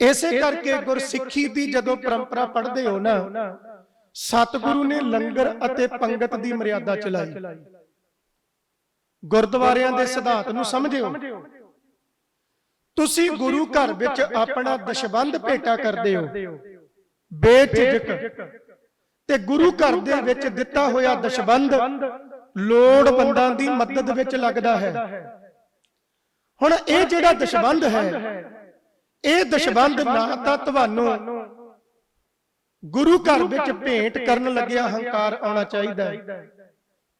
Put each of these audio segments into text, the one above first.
ਇਸੇ ਕਰਕੇ ਗੁਰਸਿੱਖੀ ਦੀ ਜਦੋਂ ਪਰੰਪਰਾ ਪੜ੍ਹਦੇ ਹੋ ਨਾ ਸਤਿਗੁਰੂ ਨੇ ਲੰਗਰ ਅਤੇ ਪੰਗਤ ਦੀ ਮਰਿਆਦਾ ਚਲਾਈ। ਗੁਰਦੁਆਰਿਆਂ ਦੇ ਸਿਧਾਂਤ ਨੂੰ ਸਮਝਿਓ। ਤੁਸੀਂ ਗੁਰੂ ਘਰ ਵਿੱਚ ਆਪਣਾ ਦਸ਼ਬੰਧ ਭੇਟਾ ਕਰਦੇ ਹੋ। ਬੇਝਿਜਕ। ਤੇ ਗੁਰੂ ਘਰ ਦੇ ਵਿੱਚ ਦਿੱਤਾ ਹੋਇਆ ਦਸ਼ਬੰਧ ਲੋੜਵੰਦਾਂ ਦੀ ਮਦਦ ਵਿੱਚ ਲੱਗਦਾ ਹੈ। ਹੁਣ ਇਹ ਜਿਹੜਾ ਦਸ਼ਬੰਧ ਹੈ ਇਹ ਦਸ਼ਬੰਧ ਨਾ ਤਾਂ ਤੁਹਾਨੂੰ ਗੁਰੂ ਘਰ ਵਿੱਚ ਭੇਂਟ ਕਰਨ ਲੱਗਿਆ ਹੰਕਾਰ ਆਉਣਾ ਚਾਹੀਦਾ ਹੈ।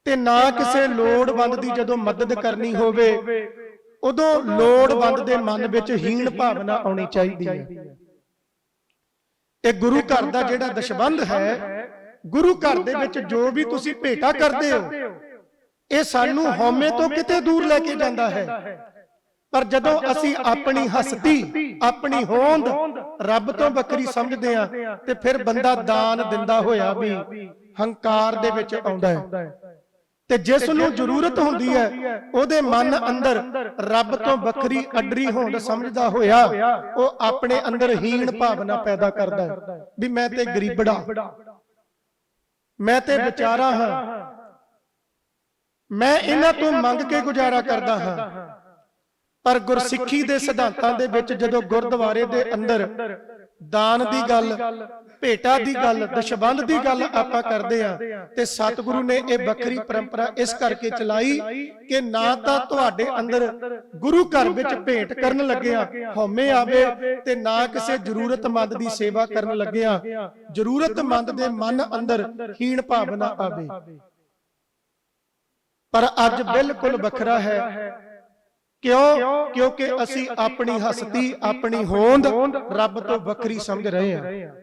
ਤੇ ਨਾ ਕਿਸੇ ਲੋੜਵੰਦ ਦੀ ਜਦੋਂ ਮਦਦ ਕਰਨੀ ਹੋਵੇ ਉਦੋਂ ਲੋੜਵੰਦ ਦੇ ਮਨ ਵਿੱਚ ਹੀਣ ਭਾਵਨਾ ਆਉਣੀ ਚਾਹੀਦੀ ਹੈ। ਇਹ ਗੁਰੂ ਘਰ ਦਾ ਜਿਹੜਾ ਦਸ਼ਬੰਧ ਹੈ ਗੁਰੂ ਘਰ ਦੇ ਵਿੱਚ ਜੋ ਵੀ ਤੁਸੀਂ ਭੇਟਾ ਕਰਦੇ ਹੋ ਇਹ ਸਾਨੂੰ ਹਉਮੈ ਤੋਂ ਕਿਤੇ ਦੂਰ ਲੈ ਕੇ ਜਾਂਦਾ ਹੈ। ਪਰ ਜਦੋਂ ਅਸੀਂ ਆਪਣੀ ਹਸਤੀ ਆਪਣੀ ਹੋਂਦ ਰੱਬ ਤੋਂ ਵੱਖਰੀ ਸਮਝਦੇ ਆ ਤੇ ਫਿਰ ਬੰਦਾ ਦਾਨ ਦਿੰਦਾ ਹੋਇਆ ਵੀ ਹੰਕਾਰ ਦੇ ਵਿੱਚ ਆਉਂਦਾ ਹੈ। ਤੇ ਜਿਸ ਨੂੰ ਜ਼ਰੂਰਤ ਹੁੰਦੀ ਹੈ ਉਹਦੇ ਮਨ ਅੰਦਰ ਰੱਬ ਤੋਂ ਵੱਖਰੀ ਅਡਰੀ ਹੋਂਦ ਸਮਝਦਾ ਹੋਇਆ ਉਹ ਆਪਣੇ ਅੰਦਰ ਹੀਣ ਭਾਵਨਾ ਪੈਦਾ ਕਰਦਾ ਹੈ ਵੀ ਮੈਂ ਤੇ ਗਰੀਬੜਾ। ਮੈਂ ਤੇ ਵਿਚਾਰਾ ਹਾਂ। ਮੈਂ ਇਹਨਾਂ ਤੋਂ ਮੰਗ ਕੇ ਗੁਜ਼ਾਰਾ ਕਰਦਾ ਹਾਂ। ਪਰ ਗੁਰਸਿੱਖੀ ਦੇ ਸਿਧਾਂਤਾਂ ਦੇ ਵਿੱਚ ਜਦੋਂ ਗੁਰਦੁਆਰੇ ਦੇ ਅੰਦਰ ਦਾਨ ਦੀ ਗੱਲ ਭੇਟਾ ਦੀ ਗੱਲ ਦਸ਼ਬੰਧ ਦੀ ਗੱਲ ਆਪਾਂ ਕਰਦੇ ਆ ਤੇ ਸਤਿਗੁਰੂ ਨੇ ਇਹ ਵੱਖਰੀ ਪਰੰਪਰਾ ਇਸ ਕਰਕੇ ਚਲਾਈ ਕਿ ਨਾ ਤਾਂ ਤੁਹਾਡੇ ਅੰਦਰ ਗੁਰੂ ਘਰ ਵਿੱਚ ਭੇਟ ਕਰਨ ਲੱਗਿਆ ਹਉਮੈ ਆਵੇ ਤੇ ਨਾ ਕਿਸੇ ਜ਼ਰੂਰਤਮੰਦ ਦੀ ਸੇਵਾ ਕਰਨ ਲੱਗਿਆ ਜ਼ਰੂਰਤਮੰਦ ਦੇ ਮਨ ਅੰਦਰ ਹੀਣ ਭਾਵਨਾ ਆਵੇ। ਪਰ ਅੱਜ ਬਿਲਕੁਲ ਵੱਖਰਾ ਹੈ। ਕਿਉਂ? ਕਿਉਂਕਿ ਅਸੀਂ ਆਪਣੀ ਹਸਤੀ ਆਪਣੀ ਹੋਂਦ ਰੱਬ ਤੋਂ ਵੱਖਰੀ ਸਮਝ ਰਹੇ ਹਾਂ।